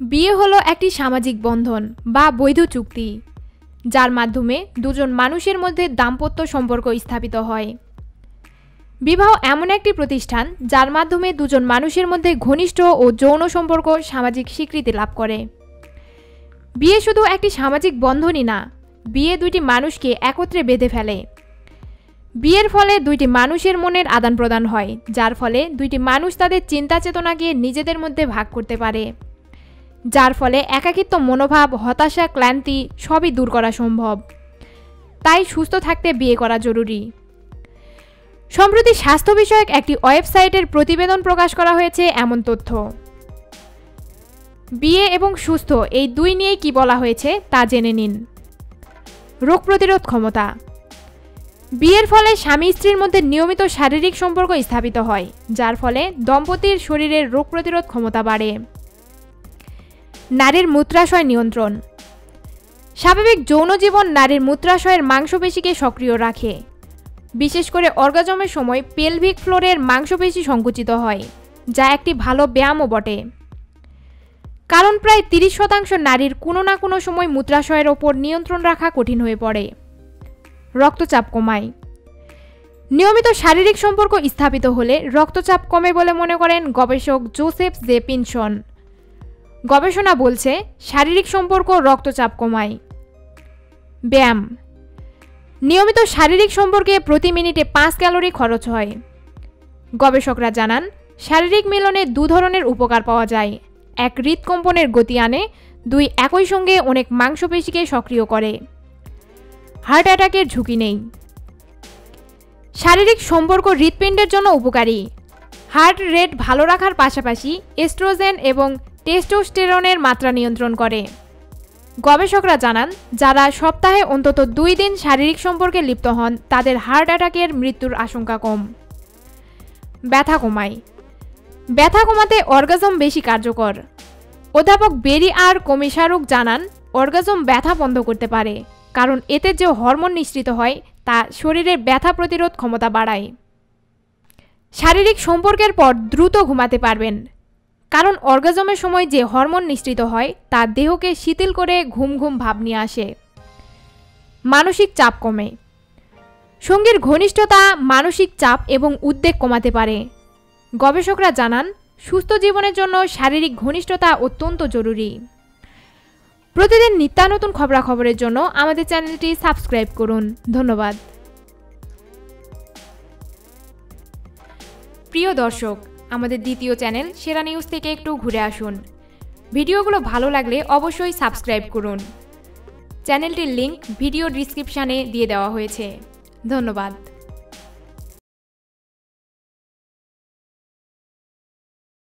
বিয়ে হলো একটি সামাজিক বন্ধন বা বৈধ চুক্তি, যার মাধ্যমে দুজন মানুষের মধ্যে দাম্পত্য সম্পর্ক স্থাপিত হয়। বিবাহ এমন একটি প্রতিষ্ঠান যার মাধ্যমে দুজন মানুষের মধ্যে ঘনিষ্ঠ ও যৌন সম্পর্ক সামাজিক স্বীকৃতি লাভ করে। বিয়ে শুধু একটি সামাজিক বন্ধনই না, বিয়ে দুইটি মানুষকে একত্রে বেঁধে ফেলে। বিয়ের ফলে দুইটি মানুষের মনের আদান প্রদান হয়, যার ফলে দুইটি মানুষ তাদের চিন্তা চেতনাকে নিজেদের মধ্যে ভাগ করতে পারে। যার ফলে একাকিত্ব, মনোভাব, হতাশা, ক্লান্তি সবই দূর করা সম্ভব। তাই সুস্থ থাকতে বিয়ে করা জরুরি। সম্প্রতি স্বাস্থ্য বিষয়ক একটি ওয়েবসাইটের প্রতিবেদন প্রকাশ করা হয়েছে এমন তথ্য। বিয়ে এবং সুস্থ এই দুই নিয়েই কি বলা হয়েছে তা জেনে নিন। রোগ প্রতিরোধ ক্ষমতা। বিয়ের ফলে স্বামী স্ত্রীর মধ্যে নিয়মিত শারীরিক সম্পর্ক স্থাপিত হয়, যার ফলে দম্পতির শরীরের রোগ প্রতিরোধ ক্ষমতা বাড়ে। নারীর মূত্রাশয় নিয়ন্ত্রণ। স্বাভাবিক যৌন জীবন নারীর মূত্রাশয়ের মাংসপেশিকে সক্রিয় রাখে। বিশেষ করে অর্গাজমের সময় পেলভিক ফ্লোরের মাংসপেশি সংকুচিত হয়, যা একটি ভালো ব্যায়ামও বটে। কারণ প্রায় তিরিশ শতাংশ নারীর কোনো না কোনো সময় মূত্রাশয়ের ওপর নিয়ন্ত্রণ রাখা কঠিন হয়ে পড়ে। রক্তচাপ কমায়। নিয়মিত শারীরিক সম্পর্ক স্থাপিত হলে রক্তচাপ কমে বলে মনে করেন গবেষক জোসেফ জে পিনসন। গবেষণা বলছে, শারীরিক সম্পর্ক রক্তচাপ কমায়। ব্যায়াম। নিয়মিত শারীরিক সম্পর্কে প্রতি মিনিটে পাঁচ ক্যালোরি খরচ হয়। গবেষকরা জানান, শারীরিক মিলনে দু ধরনের উপকার পাওয়া যায়। এক, হৃদকম্পনের গতি আনে। দুই, একই সঙ্গে অনেক মাংসপেশিকে সক্রিয় করে। হার্ট অ্যাটাকের ঝুঁকি নেই। শারীরিক সম্পর্ক হৃৎপিণ্ডের জন্য উপকারী। হার্ট রেট ভালো রাখার পাশাপাশি এস্ট্রোজেন এবং টেস্টোস্টেরনের মাত্রা নিয়ন্ত্রণ করে। গবেষকরা জানান, যারা সপ্তাহে অন্তত দুই দিন শারীরিক সম্পর্কে লিপ্ত হন, তাদের হার্ট অ্যাটাকের মৃত্যুর আশঙ্কা কম। ব্যথা কমায়। ব্যথা কমাতে অর্গাজম বেশি কার্যকর। অধ্যাপক বেরি আর কমিশারুক জানান, অর্গাজম ব্যথা বন্ধ করতে পারে, কারণ এতে যে হরমোন নিঃসৃত হয়, তা শরীরের ব্যথা প্রতিরোধ ক্ষমতা বাড়ায়। শারীরিক সম্পর্কের পর দ্রুত ঘুমাতে পারবেন। কারণ অর্গাজমের সময় যে হরমোন নিঃসৃত হয়, তা দেহকে শিথিল করে ঘুম ঘুম ভাব নিয়ে আসে। মানসিক চাপ কমে। সঙ্গীর ঘনিষ্ঠতা মানসিক চাপ এবং উদ্বেগ কমাতে পারে। গবেষকরা জানান, সুস্থ জীবনের জন্য শারীরিক ঘনিষ্ঠতা অত্যন্ত জরুরি। প্রতিদিন নিত্যানতুন খবরাখবরের জন্য আমাদের চ্যানেলটি সাবস্ক্রাইব করুন। ধন্যবাদ। প্রিয় দর্শক আমাদের দ্বিতীয় চ্যানেল সেরা নিউজ থেকে একটু ঘুরে আসুন। ভিডিওগুলো ভালো লাগলে অবশ্যই সাবস্ক্রাইব করুন। চ্যানেলটির লিংক ভিডিও ডিসক্রিপশানে দিয়ে দেওয়া হয়েছে। ধন্যবাদ।